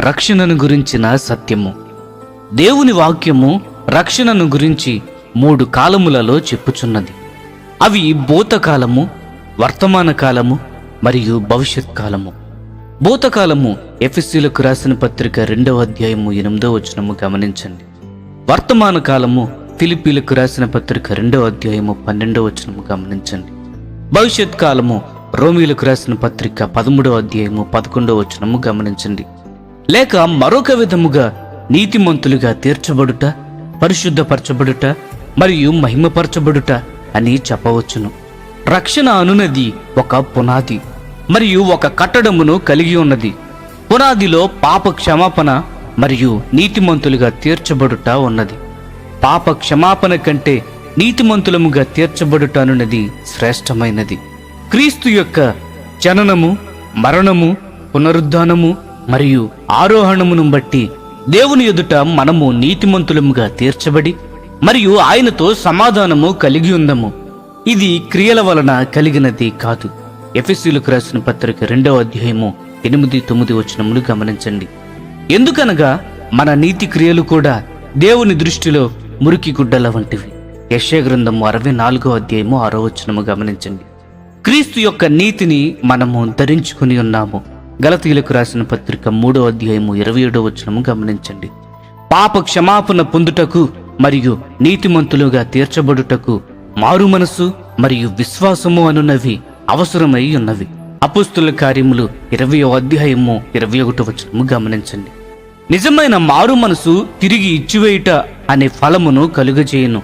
రక్షణను గురించిన సత్యము. దేవుని వాక్యము రక్షణను గురించి మూడు కాలములలో చెప్పుచున్నది. అవి భూతకాలము వర్తమాన కాలము మరియు భవిష్యత్ కాలము భూతకాలము ఎఫ్ఎస్సీలకు రాసిన పత్రిక రెండవ అధ్యాయము ఎనిమిదో వచనము గమనించండి. వర్తమాన కాలము ఫిలిపీలకు రాసిన పత్రిక రెండవ అధ్యాయము పన్నెండవ వచనము గమనించండి. భవిష్యత్ కాలము రోమిలకు రాసిన పత్రిక పదమూడవ అధ్యాయము పదకొండవ వచనము గమనించండి. లేక మరొక విధముగా నీతిమంతులుగా తీర్చబడుట పరిశుద్ధపరచబడుట మరియు మహిమపరచబడుట అని చెప్పవచ్చును. రక్షణ అనునది ఒక పునాది మరియు ఒక కట్టడమును కలిగి ఉన్నది. పునాదిలో పాప క్షమాపణ మరియు నీతిమంతులుగా తీర్చబడుట ఉన్నది. పాప క్షమాపణ కంటే నీతిమంతులముగా తీర్చబడుట అనున్నది శ్రేష్టమైనది. క్రీస్తు యొక్క జననము మరణము పునరుద్ధానము మరియు ఆరోహణమును బట్టి దేవుని ఎదుట మనము నీతిమంతులముగా తీర్చబడి మరియు ఆయనతో సమాధానము కలిగి ఉందము. ఇది క్రియల వలన కలిగినది కాదు. ఎఫ్ఎస్సీలకు రాసిన పత్రిక రెండవ అధ్యాయము ఎనిమిది తొమ్మిది వచనములు గమనించండి. ఎందుకనగా మన నీతి క్రియలు కూడా దేవుని దృష్టిలో మురికి గుడ్డల వంటివి. యశ్య గ్రంథము అరవై నాలుగో అధ్యాయము ఆరో వచనము గమనించండి. క్రీస్తు యొక్క నీతిని మనము ధరించుకుని ఉన్నాము. గలతీయులకు రాసిన పత్రిక మూడో అధ్యాయము ఇరవై ఏడో వచనము గమనించండి. పాప క్షమాపణ పొందుటకు మరియు నీతిమంతులుగా తీర్చబడుటకు మారు మనసు మరియు విశ్వాసము అనున్నవి అవసరమై ఉన్నవి. అపుస్తుల కార్యములు ఇరవై అధ్యాయము ఇరవై ఒకటో వచనము గమనించండి. నిజమైన మారు మనసు తిరిగి ఇచ్చివేయుట అనే ఫలమును కలుగజేయను.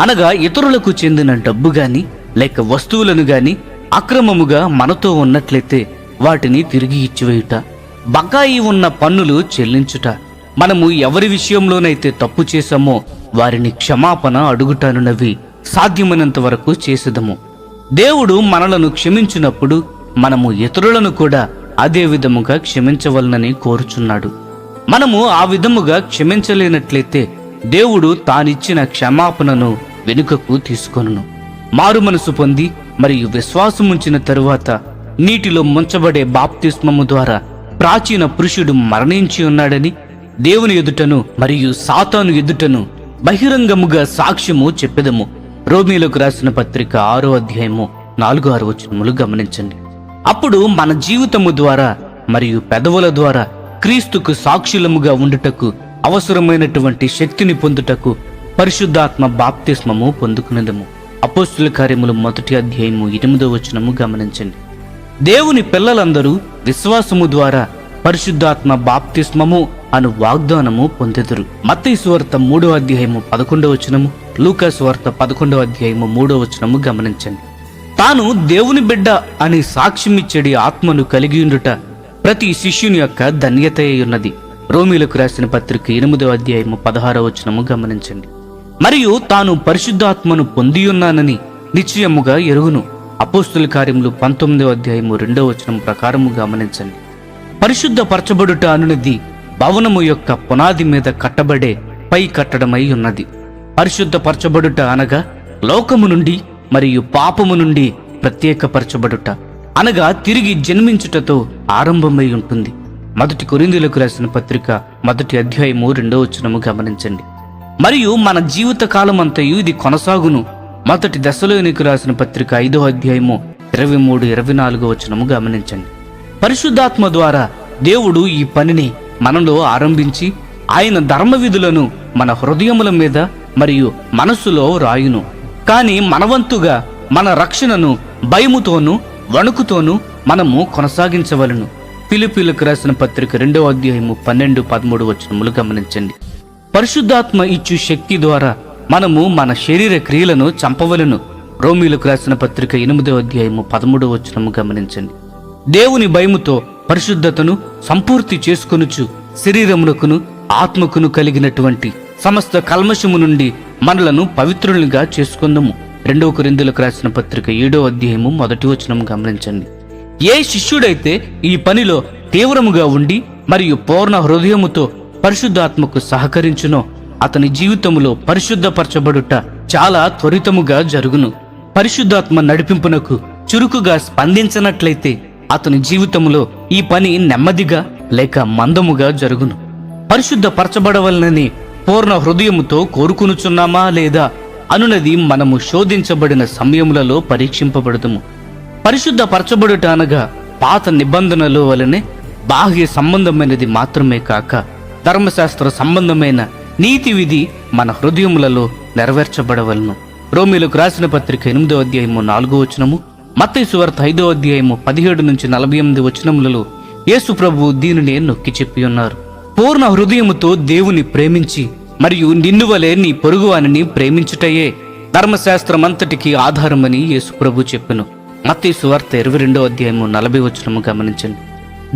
అనగా ఇతరులకు చెందిన డబ్బు గాని లేక వస్తువులను గాని అక్రమముగా మనతో ఉన్నట్లయితే వాటిని తిరిగి ఇచ్చివేయుట. బకాయి ఉన్న పన్నులు చెల్లించుట. మనము ఎవరి విషయంలోనైతే తప్పు చేశామో వారిని క్షమాపణ అడుగుటానున్నవి సాధ్యమైనంత వరకు చేసేదము. దేవుడు మనలను క్షమించినప్పుడు మనము ఇతరులను కూడా అదే విధముగా క్షమించవలనని కోరుచున్నాడు. మనము ఆ విధముగా క్షమించలేనట్లయితే దేవుడు తానిచ్చిన క్షమాపణను వెనుకకు తీసుకొనును. మారు మనసు పొంది మరియు విశ్వాసముంచిన తరువాత నీటిలో ముంచబడే బాప్తిస్మము ద్వారా ప్రాచీన పురుషుడు మరణించి ఉన్నాడని దేవుని ఎదుటను మరియు సాతాను ఎదుటను బహిరంగముగా సాక్ష్యము చెప్పెదము. రోమిలకు రాసిన పత్రిక ఆరో అధ్యాయము నాలుగో ఆరు వచనములు గమనించండి. అప్పుడు మన జీవితము ద్వారా మరియు పెదవుల ద్వారా క్రీస్తుకు సాక్షులముగా ఉండుటకు అవసరమైనటువంటి శక్తిని పొందుటకు పరిశుద్ధాత్మ బాప్తిస్మము పొందుకునేదము. అపోస్తుల కార్యములు మొదటి అధ్యాయము ఎనిమిదో వచనము గమనించండి. దేవుని పిల్లలందరూ విశ్వాసము ద్వారా పరిశుద్ధాత్మ బాప్తిస్మము అను వాగ్దానము పొందెదరు. మత్తయి సువార్త మూడో అధ్యాయము పదకొండవ వచనము లూకా సువార్త పదకొండవ అధ్యాయము మూడో వచనము గమనించండి. తాను దేవుని బిడ్డ అని సాక్ష్యమిచ్చడి ఆత్మను కలిగి ఉండుట ప్రతి శిష్యుని యొక్క ధన్యత ఉన్నది. రోమిలకు రాసిన పత్రిక ఎనిమిదో అధ్యాయము పదహారవ వచనము గమనించండి. మరియు తాను పరిశుద్ధాత్మను పొంది ఉన్నానని నిశ్చయముగా ఎరుగును. అపోస్తుల కార్యములు పంతొమ్మిదో అధ్యాయము రెండవ వచనం ప్రకారము గమనించండి. పరిశుద్ధపరచబడుట అనునది భవనము యొక్క పునాది మీద కట్టబడే పై కట్టడమై ఉన్నది. పరిశుద్ధపరచబడుట అనగా లోకము నుండి మరియు పాపము నుండి ప్రత్యేకపరచబడుట. అనగా తిరిగి జన్మించుటతో ఆరంభమై ఉంటుంది. మొదటి కొరిందులకు రాసిన పత్రిక మొదటి అధ్యాయము రెండో వచనము గమనించండి. మరియు మన జీవిత కాలమంతయు ఇది కొనసాగును. మొదటి దశలోనికి రాసిన పత్రిక ఐదో అధ్యాయము ఇరవై మూడు ఇరవై నాలుగో వచనము గమనించండి. పరిశుద్ధాత్మ ద్వారా దేవుడు ఈ పనిని మనలో ఆరంభించి ఆయన ధర్మ విధులను మన హృదయముల మీద మరియు మనస్సులో రాయును కానీ మనవంతుగా మన రక్షణను భయముతోనూ వణుకుతోనూ మనము కొనసాగించవలను. పిలుపులకు రాసిన పత్రిక రెండవ అధ్యాయము పన్నెండు పదమూడు వచనములు గమనించండి. పరిశుద్ధాత్మ ఇచ్చు శక్తి ద్వారా మనము మన శరీర క్రియలను చంపవలను. రోమిలకు రాసిన పత్రిక ఎనిమిదో అధ్యాయము పదమూడవ వచనము గమనించండి. దేవుని భయముతో పరిశుద్ధతను సంపూర్తి చేసుకొనుచు శరీరమునకును ఆత్మకును కలిగినటువంటి సమస్త కల్మషము నుండి మనలను పవిత్రులుగా చేసుకుందాము. రెండవ కొరిందులకు రాసిన పత్రిక ఏడో అధ్యాయము మొదటి వచనం గమనించండి. ఏ శిష్యుడైతే ఈ పనిలో తీవ్రముగా ఉండి మరియు పూర్ణ హృదయముతో పరిశుద్ధాత్మకు సహకరించునో అతని జీవితములో పరిశుద్ధపరచబడుట చాలా త్వరితముగా జరుగును. పరిశుద్ధాత్మ నడిపింపునకు చురుకుగా స్పందించినట్లయితే అతని జీవితంలో ఈ పని నెమ్మదిగా లేక మందముగా జరుగును. పరిశుద్ధ పరచబడవలనని పూర్ణ హృదయముతో కోరుకునుచున్నామా లేదా అనునది మనము శోధించబడిన సమయములలో పరీక్షింపబడదుము. పరిశుద్ధ పరచబడుట అనగా పాత నిబంధనలు వలనే బాహ్య సంబంధమైనది మాత్రమే కాక ధర్మశాస్త్ర సంబంధమైన నీతి విధి మన హృదయములలో నెరవేర్చబడవలను. రోమిలకు రాసిన పత్రిక ఎనిమిదో అధ్యాయము నాలుగో వచనము మత్తయి సువార్త ఐదో అధ్యాయము పదిహేడు నుంచి నలభై ఎనిమిది వచనములలో యేసు ప్రభు దీనినే నొక్కి చెప్పి ఉన్నారు. పూర్ణ హృదయముతో దేవుని ప్రేమించి మరియు నిన్నువలే నీ పొరుగువానిని ప్రేమించుటయే ధర్మశాస్త్రమంతటికి ఆధారమని యేసు ప్రభు చెప్పెను. మత్తయి సువార్త ఇరవై రెండో అధ్యాయము నలభై వచనము గమనించండి.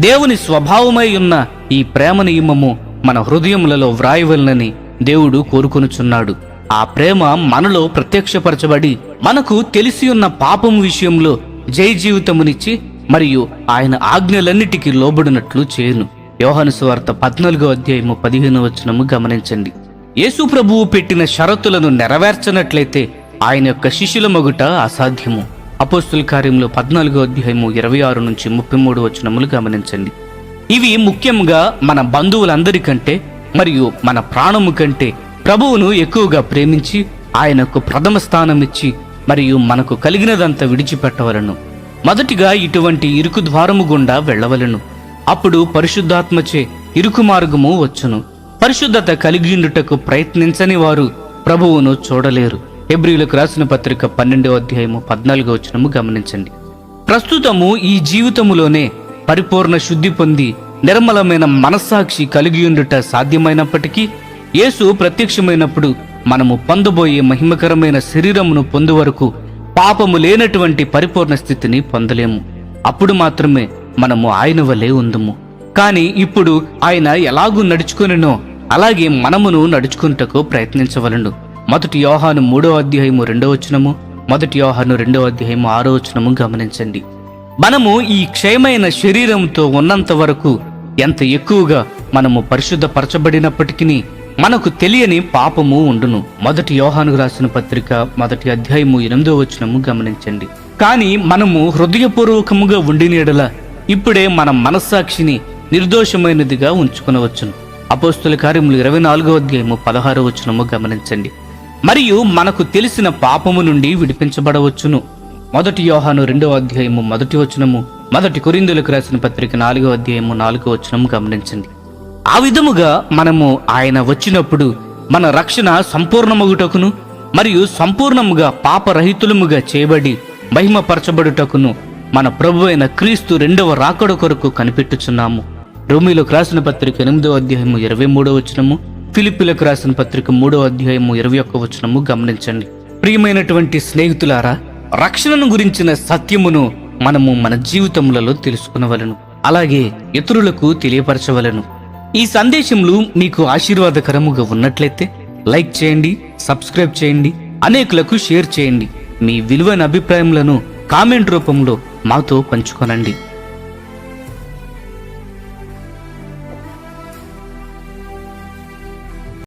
దేవుని స్వభావమై ఉన్న ఈ ప్రేమ నియమము మన హృదయములలో వ్రాయవలనని దేవుడు కోరుకొనుచున్నాడు. ఆ ప్రేమ మనలో ప్రత్యక్షపరచబడి మనకు తెలిసి ఉన్న పాపం విషయంలో జై జీవితమునిచ్చి మరియు ఆయన ఆజ్ఞలన్నిటికీ లోబడినట్లు చేయను. యోహాను సువార్త పద్నాలుగో అధ్యాయము పదిహేను వచనము గమనించండి. యేసు ప్రభువు పెట్టిన షరతులను నెరవేర్చనట్లయితే ఆయన యొక్క శిష్యుల మొగుట అసాధ్యము. అపోస్తుల కార్యంలో పద్నాలుగో అధ్యాయము ఇరవై ఆరు నుంచి ముప్పై మూడు వచనములు గమనించండి. ఇవి ముఖ్యంగా మన బంధువులందరికంటే మరియు మన ప్రాణము కంటే ప్రభువును ఎక్కువగా ప్రేమించి ఆయనకు ప్రథమ స్థానం ఇచ్చి మరియు మనకు కలిగినదంతా విడిచిపెట్టవలను. మొదటిగా ఇటువంటి ఇరుకు ద్వారము గుండా వెళ్ళవలను. అప్పుడు పరిశుద్ధాత్మచే ఇరుకు మార్గము వచ్చును. పరిశుద్ధత కలిగిండుటకు ప్రయత్నించని వారు ప్రభువును చూడలేరు. ఎబ్రిలకు రాసిన పత్రిక పన్నెండో అధ్యాయము పద్నాలుగో వచనము గమనించండి. ప్రస్తుతము ఈ జీవితములోనే పరిపూర్ణ శుద్ధి పొంది నిర్మలమైన మనస్సాక్షి కలిగి ఉండుట సాధ్యమైనప్పటికీ యేసు ప్రత్యక్షమైనప్పుడు మనము పొందబోయే మహిమకరమైన శరీరమును పొందు వరకు పాపము లేనటువంటి పరిపూర్ణ స్థితిని పొందలేము. అప్పుడు మాత్రమే మనము ఆయన వలె ఉందము. కానీ ఇప్పుడు ఆయన ఎలాగూ నడుచుకునినో అలాగే మనమును నడుచుకుంటకు ప్రయత్నించవలను. మొదటి యోహాను మూడో అధ్యాయము రెండో వచనము మొదటి యోహాను రెండో అధ్యాయము ఆరో వచనము గమనించండి. మనము ఈ క్షయమైన శరీరంతో ఉన్నంత వరకు ఎంత ఎక్కువగా మనము పరిశుద్ధపరచబడినప్పటికీ మనకు తెలియని పాపము ఉండును. మొదటి యోహాను రాసిన పత్రిక మొదటి అధ్యాయము ఎనిమిదో వచనము గమనించండి. కానీ మనము హృదయపూర్వకముగా ఉండినీడల ఇప్పుడే మన మనస్సాక్షిని నిర్దోషమైనదిగా ఉంచుకునవచ్చును. అపోస్తుల కార్యములు ఇరవై నాలుగో అధ్యాయము పదహారో వచనము గమనించండి. మరియు మనకు తెలిసిన పాపము నుండి విడిపించబడవచ్చును. మొదటి యోహాను రెండవ అధ్యాయము మొదటి వచనము మొదటి కొరిందులకు రాసిన పత్రిక నాలుగో అధ్యాయము నాలుగో వచనము గమనించండి. ఆ విధముగా మనము ఆయన వచ్చినప్పుడు మన రక్షణ సంపూర్ణమగుటకును మరియు సంపూర్ణముగా పాపరహితులముగా చేయబడి మహిమపరచబడుటకును మన ప్రభు అయిన క్రీస్తు రెండవ రాకడ కొరకు కనిపెట్టుచున్నాము. రోమిలకు రాసిన పత్రిక ఎనిమిదో అధ్యాయము ఇరవై మూడో వచనము ఫిలిపిలకు రాసిన పత్రిక మూడో అధ్యాయము ఇరవై ఒక్క వచనము గమనించండి. ప్రియమైనటువంటి స్నేహితులారా రక్షణను గురించిన సత్యమును మనము మన జీవితములలో తెలుసుకునవలను అలాగే ఇతరులకు తెలియపరచవలను. ఈ సందేశములు మీకు ఆశీర్వాదకరముగా ఉన్నట్లయితే లైక్ చేయండి సబ్స్క్రైబ్ చేయండి అనేకులకు షేర్ చేయండి. మీ విలువైన అభిప్రాయములను కామెంట్ రూపంలో మాతో పంచుకొనండి.